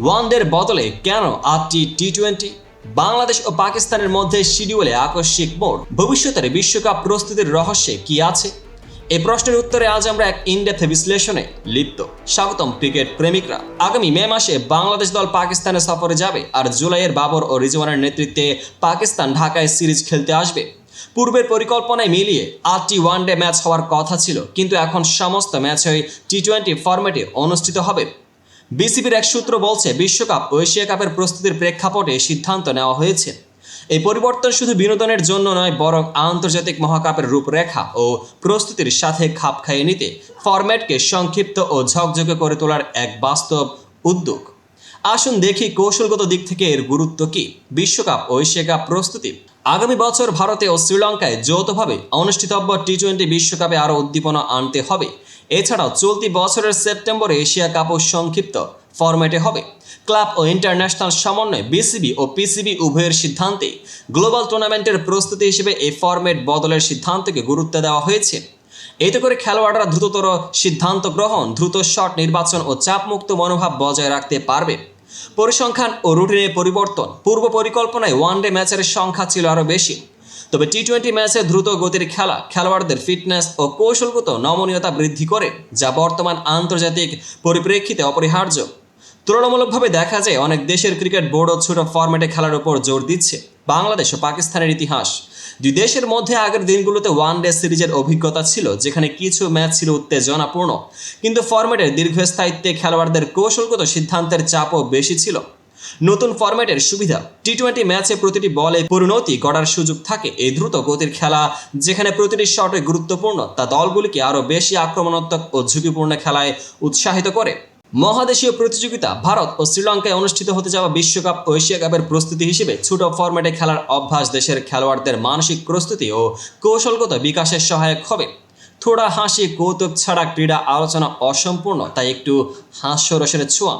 ওয়ানডের বদলে কেন আটটি টি টোয়েন্টি বাংলাদেশ ও পাকিস্তানের মধ্যে শিডিউলে আকস্মিক মোড়। ভবিষ্যতের বিশ্বকাপ প্রস্তুতির রহস্যে কি আছে? এই প্রশ্নের উত্তরে আজ আমরা এক ইনডেপথ বিশ্লেষণে লিপ্ত। স্বাগতম ক্রিকেট প্রেমিকরা। আগামী মে মাসে বাংলাদেশ দল পাকিস্তানে সফরে যাবে আর জুলাইয়ের বাবর ও রিজওয়ানের নেতৃত্বে পাকিস্তান ঢাকায় সিরিজ খেলতে আসবে। পূর্বের পরিকল্পনায় মিলিয়ে আটটি ওয়ানডে ম্যাচ হওয়ার কথা ছিল, কিন্তু এখন সমস্ত ম্যাচই টি টোয়েন্টি ফরম্যাটে অনুষ্ঠিত হবে। বিসিবির এক সূত্র বলছে, বিশ্বকাপ ও এশিয়া কাপের প্রস্তুতির প্রেক্ষাপটে সিদ্ধান্ত নেওয়া হয়েছে। এই পরিবর্তন শুধু বিনোদনের জন্য নয়, বরং আন্তর্জাতিক মহাকাপের রূপরেখা ও প্রস্তুতির সাথে খাপ খাইয়ে নিতে ফরম্যাটকে সংক্ষিপ্ত ও ঝকঝকে করে তোলার এক বাস্তব উদ্যোগ। আসুন দেখি কৌশলগত দিক থেকে এর গুরুত্ব কি। বিশ্বকাপ ও এশিয়া কাপ প্রস্তুতি। আগামী বছর ভারতে ও শ্রীলঙ্কায় যৌথভাবে অনুষ্ঠিতব্য টি টোয়েন্টি বিশ্বকাপে আরও উদ্দীপনা আনতে হবে। এছাড়াও চলতি বছরের সেপ্টেম্বরে এশিয়া কাপও সংক্ষিপ্ত ফরম্যাটে হবে। ক্লাব ও ইন্টারন্যাশনাল সমন্বয়ে বিসিবি ও পিসিবি উভয়ের সিদ্ধান্তে গ্লোবাল টুর্নামেন্টের প্রস্তুতি হিসেবে এই ফরম্যাট বদলের সিদ্ধান্তকে গুরুত্ব দেওয়া হয়েছে। এতে করে খেলোয়াড়রা দ্রুততর সিদ্ধান্ত গ্রহণ, দ্রুত শট নির্বাচন ও চাপমুক্ত মনোভাব বজায় রাখতে পারবে। পরিসংখ্যান ও রুটিনে পরিবর্তন, পূর্ব পরিকল্পনায় ওয়ানডে ম্যাচের সংখ্যা ছিল আরও বেশি। তবে টি টোয়েন্টি ম্যাচে দ্রুত গতির খেলা, খেলোয়াড়দের ফিটনেস ও কৌশলগত নমনীয়তা বৃদ্ধি করে, যা বর্তমান আন্তর্জাতিক পরিপ্রেক্ষিতে অপরিহার্য। তুলনামূলকভাবে দেখা যায়, অনেক দেশের ক্রিকেট বোর্ডও ছোট ফরম্যাটে খেলার উপর জোর দিচ্ছে, বাংলাদেশ ও পাকিস্তানের ইতিহাস। দুই দেশের মধ্যে আগের দিনগুলোতে ওয়ান ডে সিরিজের অভিজ্ঞতা ছিল, যেখানে কিছু ম্যাচ ছিল উত্তেজনাপূর্ণ, কিন্তু ফরম্যাটের দীর্ঘস্থায়িত্বে খেলোয়াড়দের কৌশলগত সিদ্ধান্তের চাপও বেশি ছিল। নতুন ফরম্যাটের সুবিধা। টি টোয়েন্টি ম্যাচে প্রতিটি বলে পরিণতি গড়ার সুযোগ থাকে। এই দ্রুত গতির খেলা, যেখানে প্রতিটি শটে গুরুত্বপূর্ণ, তা দলগুলিকে আরও বেশি আক্রমণাত্মক ও ঝুঁকিপূর্ণ খেলায় উৎসাহিত করে। মহাদেশীয় প্রতিযোগিতা, ভারত ও শ্রীলঙ্কায় অনুষ্ঠিত হতে যাওয়া বিশ্বকাপ ও এশিয়া কাপের প্রস্তুতি হিসেবে ছোট ফরম্যাটে খেলার অভ্যাস দেশের খেলোয়াড়দের মানসিক প্রস্তুতি ও কৌশলগত বিকাশের সহায়ক হবে। থোড়া হাসি, কৌতুক ছাড়া ক্রীড়া আলোচনা অসম্পূর্ণ, তাই একটু হাস্যরসের ছোঁয়া।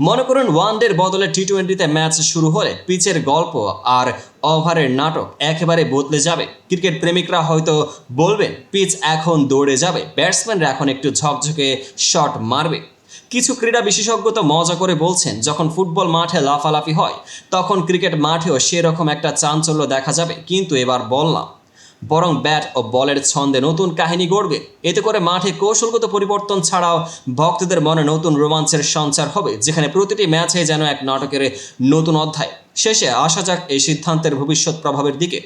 মনে করুন ওয়ানডের বদলে টি টোয়েন্টিতে ম্যাচ শুরু হলে পিচের গল্প আর ওভারের নাটক একেবারে বদলে যাবে। ক্রিকেট প্রেমিকরা হয়তো বলবেন, পিচ এখন দৌড়ে যাবে, ব্যাটসম্যানরা এখন একটু ঝকঝকে শট মারবে। কিছু ক্রীড়া বিশেষজ্ঞ তো মজা করে বলছেন, যখন ফুটবল মাঠে লাফালাফি হয়, তখন ক্রিকেট মাঠেও সেরকম একটা চাঞ্চল্য দেখা যাবে। কিন্তু এবার বল না বরং ব্যাট ও বলের ছন্দে নতুন কাহিনী গড়বে। এতে করে মাঠে কৌশলগত পরিবর্তন ছাড়াও ভক্তদের মনে নতুন রোমাঞ্চের সঞ্চার হবে, যেখানে প্রতিটি ম্যাচে যেন এক নাটকের নতুন অধ্যায়। শেষে আসা যাক এই সিদ্ধান্তের ভবিষ্যৎ প্রভাবের দিকে।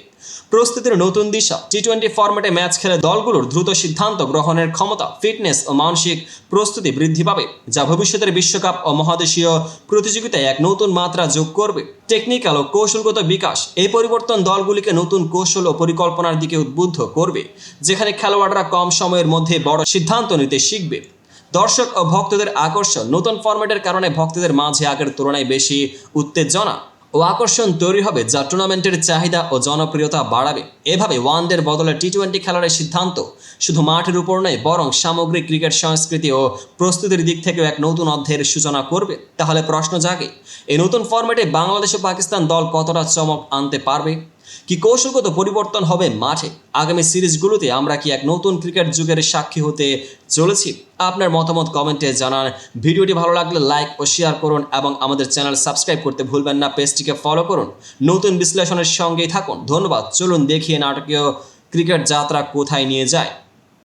প্রস্তুতির নতুন দিশা টি টোয়েন্টি ফরম্যাটে ম্যাচ খেলে দলগুলোর দ্রুত সিদ্ধান্ত গ্রহণের ক্ষমতা ফিটনেস ও মানসিক প্রস্তুতি বৃদ্ধি পাবে, যা ভবিষ্যতের বিশ্বকাপ ও মহাদেশীয় প্রতিযোগিতায় এক নতুন মাত্রা যোগ করবে। টেকনিক্যাল ও কৌশলগত বিকাশ, এই পরিবর্তন দলগুলিকে নতুন কৌশল ও পরিকল্পনার দিকে উদ্বুদ্ধ করবে, যেখানে খেলোয়াড়রা কম সময়ের মধ্যে বড় সিদ্ধান্ত নিতে শিখবে। দর্শক ও ভক্তদের আকর্ষণ, নতুন ফরম্যাটের কারণে ভক্তদের মাঝে আগের তুলনায় বেশি উত্তেজনা। ও আকর্ষণ তৈরি হবে যা টুর্নামেন্টের চাহিদা ও জনপ্রিয়তা বাড়াবে। এভাবে ওয়ানডের বদলে টি টোয়েন্টি খেলার সিদ্ধান্ত শুধু মাঠের উপর নয়, বরং সামগ্রিক ক্রিকেট সংস্কৃতি ও প্রস্তুতির দিক থেকেও এক নতুন অধ্যায়ের সূচনা করবে। তাহলে প্রশ্ন জাগে, এই নতুন ফর্ম্যাটে বাংলাদেশ ও পাকিস্তান দল কতটা চমক আনতে পারবে? কি কৌশলগত পরিবর্তন হবে মাঠে? আগামী সিরিজগুলোতে আমরা কি এক নতুন ক্রিকেট যুগের সাক্ষী হতে চলেছি? আপনার মতামত কমেন্টে জানান। ভিডিওটি ভালো লাগলে লাইক ও শেয়ার করুন এবং আমাদের চ্যানেল সাবস্ক্রাইব করতে ভুলবেন না। পেজটিকে ফলো করুন। নতুন বিশ্লেষণের সঙ্গেই থাকুন। ধন্যবাদ। চলুন দেখিয়ে নাটকীয় ক্রিকেট যাত্রা কোথায় নিয়ে যায়?